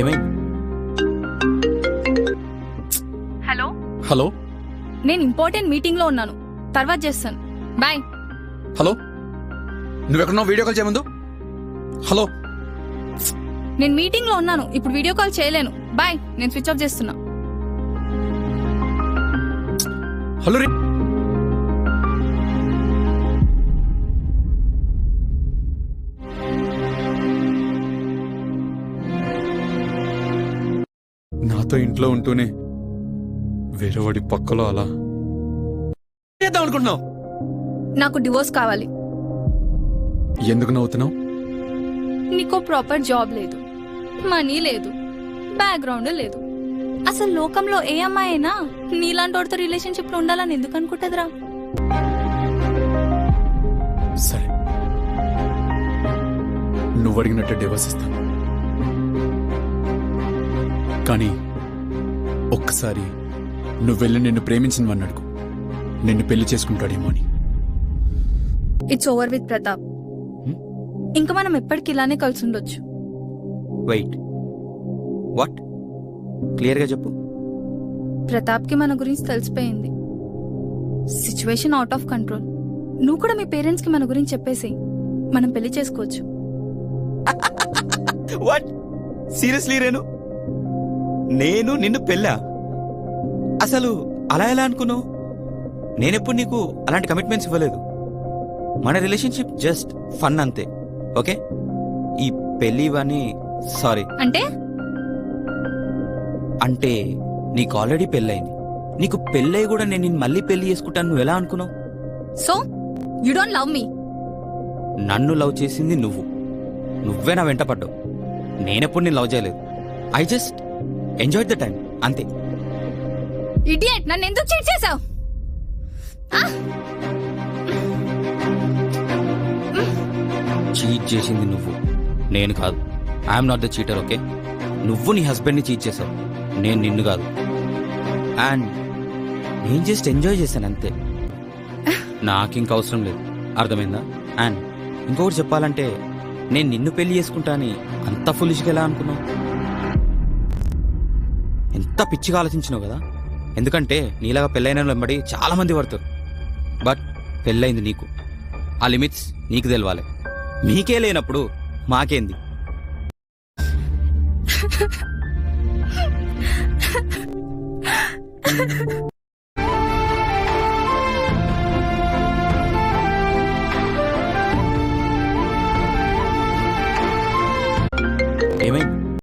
ఏమైంది hello? Hello? నేను important మీటింగ్లో ఉన్నాను. తర్వాత చేస్తాను. బాయ్. హలో? నువ్వెక్కడున్నావు? వీడియో కాల్ చేయమందు? హలో? నేను మీటింగ్లో ఉన్నాను. ఇప్పుడు వీడియో కాల్ చేయలేను. బాయ్. నేను స్విచ్ ఆఫ్ చేస్తున్నా. హలో రే నాతో ఇంట్లో ఉంటూనే వేరే వాడి పక్కలో అలా చేద్దాం అనుకుంటున్నావు. నాకు డివోర్స్ కావాలి. ఎందుకు నవ్వుతున్నావు? నీకో ప్రాపర్ జాబ్ లేదు. మనీ లేదు. బ్యాక్గ్రౌండ్ లేదు. అసలు లోకంలో ఏ అమ్మాయి అయినా నీలాంటి వాడితో రిలేషన్షిప్లో ఉండాలని ఎందుకు అనుకుంటుందిరా? సరే. నువ్వు అడిగినట్టే డివోర్స్ ఇస్తాను. కానీ ఒక్కసారి నువ్వు వెళ్ళి నిన్ను ప్రేమించిన వాడిని అడుగు. నిన్ను పెళ్ళి చేసుకుంటాడేమో అని. ఇట్స్ ఓవర్ విత్ ప్రతాప్ ఇంకా మనం ఎప్పటికి ఇలానే కలిసి ఉండొచ్చు. వెయిట్ వాట్ క్లియర్గా చెప్పు. ప్రతాప్కి మన గురించి తెలిసిపోయింది. సిచ్యువేషన్ అవుట్ ఆఫ్ కంట్రోల్ నువ్వు కూడా మీ పేరెంట్స్కి మన గురించి చెప్పేసి మనం పెళ్ళి చేసుకోవచ్చు. వాట్ సీరియస్లీ రేను నేను నిన్ను పెళ్ళా? అసలు అలా ఎలా అనుకున్నావు? నేనెప్పుడు నీకు అలాంటి కమిట్మెంట్స్ ఇవ్వలేదు. మన రిలేషన్షిప్ జస్ట్ ఫన్ అంతే. ఓకే? ఈ పెళ్ళి ఇవన్నీ సారీ అంటే? అంటే నీకు ఆల్రెడీ పెళ్ళయింది. నీకు పెళ్ళై కూడా నేను నిన్ను మళ్ళీ పెళ్ళి చేసుకుంటాను. నువ్వు ఎలా అనుకున్నావు? So you don't love me నన్ను లవ్ చేసింది నువ్వు. నువ్వే నా వెంట పడ్డావు. నేనెప్పుడు నేను లవ్ చేయలేదు. I just enjoy the time అంతే. ఇడియట్ నన్ను ఎందుకు చీట్ చేసావు? చీట్ చేసింది నువ్వు. నేను కాదు. I'm not the cheater okay నువ్వు నీ హస్బెండ్ని చీట్ చేసావు. నేను నిన్ను కాదు. అండ్ నేను జస్ట్ ఎంజాయ్ చేశాను అంతే. నాకు ఇంక అవసరం లేదు. అర్థమైందా? అండ్ ఇంకొకటి చెప్పాలంటే నేను నిన్ను పెళ్ళి చేసుకుంటా అని అంత ఫులిష్గా ఎలా అనుకున్నావు? ఎంత పిచ్చిగా ఆలోచించినావు కదా? ఎందుకంటే నీలాగా పెళ్ళైన వెంబడి చాలామంది పడతారు. బట్ పెళ్ళైంది నీకు. ఆ లిమిట్స్ నీకు తెలవాలి. నీకే లేనప్పుడు మాకేంది?